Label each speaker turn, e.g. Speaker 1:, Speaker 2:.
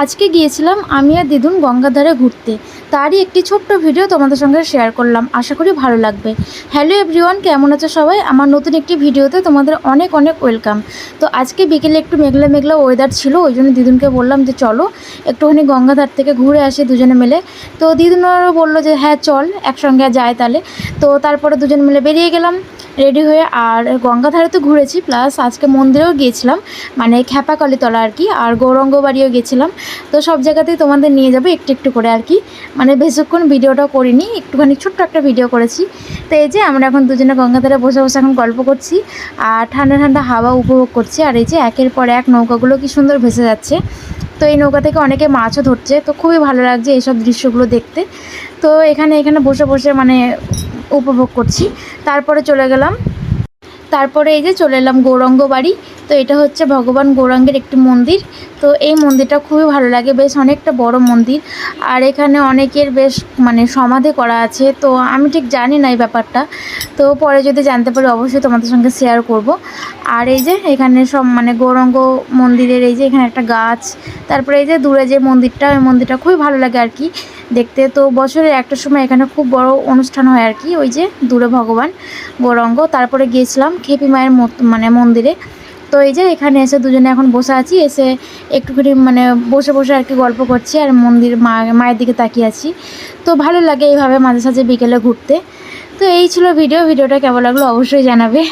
Speaker 1: আজকে গিয়েছিলাম আমি আর দিদুন গঙ্গার ধারে ঘুরতে। তারই একটি ছোট্ট ভিডিও তোমাদের সঙ্গে শেয়ার করলাম। আশা করি ভালো লাগবে। হ্যালো এভরিওয়ান কেমন আছো সবাই? আমার নতুন একটি ভিডিওতে তোমাদের অনেক অনেক ওয়েলকাম তো আজকে বিকেলে একটু মেঘলা মেঘলা ওয়েদার ছিল, ওই জন্য দিদুনকে বললাম যে চলো, একটুখানি গঙ্গাধার থেকে ঘুরে আসি দুজনে মিলে। তো দিদুনও বলল যে হ্যাঁ চল, একসঙ্গে যায় তাহলে। তো তারপরে দুজন মিলে বেরিয়ে গেলাম রেডি হয়ে। আর গঙ্গাধারে তো ঘুরেছি প্লাস আজকে মন্দিরেও গিয়েছিলাম মানে খ্যাপাকালীতলা আর কি। আর গৌরঙ্গ বাড়িও গেছিলাম তো সব জায়গাতেই তোমাদের নিয়ে যাব একটু একটু করে আর কি। মানে বেশিক্ষণ ভিডিওটাও করিনি, একটুখানি ছোট্ট একটা ভিডিও করেছি। তো এই যে আমরা এখন দুজনে গঙ্গাধারে বসে বসে এখন গল্প করছি আর ঠান্ডা ঠান্ডা হাওয়া উপভোগ করছি আর এই যে একের পর এক নৌকাগুলো কি সুন্দর ভেসে যাচ্ছে। তো এই নৌকা থেকে অনেকে মাছও ধরছে, তো খুবই ভালো লাগছে এইসব দৃশ্যগুলো দেখতে। তো এখানে এখানে বসে বসে মানে উপভোগ করছি। তারপরে চলে গেলাম তারপরে এই যে চলে এলাম গৌরাঙ্গ বাড়ি। তো এটা হচ্ছে ভগবান গৌরাঙ্গের একটি মন্দির। তো এই মন্দিরটা খুবই ভালো লাগে, বেশ অনেকটা বড় মন্দির। আর এখানে অনেকের বেশ মানে সমাধি করা আছে। তো আমি ঠিক জানি না এই ব্যাপারটা। তো পরে যদি জানতে পারি, অবশ্যই তোমাদের সঙ্গে শেয়ার করব। আর এই যে এখানে সব মানে গৌরাঙ্গ মন্দিরের এই যে এখানে একটা গাছ। তারপরে এই যে দূরে যে মন্দিরটা, ওই মন্দিরটা খুবই ভালো লাগে আর কি। দেখতে তো বছরের একটা সময় এখানে খুব বড় অনুষ্ঠান হয় আর কি, ওই যে দূরে ভগবান গৌরঙ্গ। তারপরে গিয়েছিলাম খেপি মায়ের মানে মন্দিরে। তো এই যে এখানে এসে দুজনে এখন বসে আছি, এসে একটুখানি মানে বসে বসে আর কি গল্প করছি আর মন্দির মা মায়ের দিকে তাকিয়ে আছি। তো ভালো লাগে এইভাবে মাঝে সাঝে বিকেলে ঘুরতে। তো এই ছিল ভিডিও, ভিডিওটা কেমন লাগল অবশ্যই জানাবে।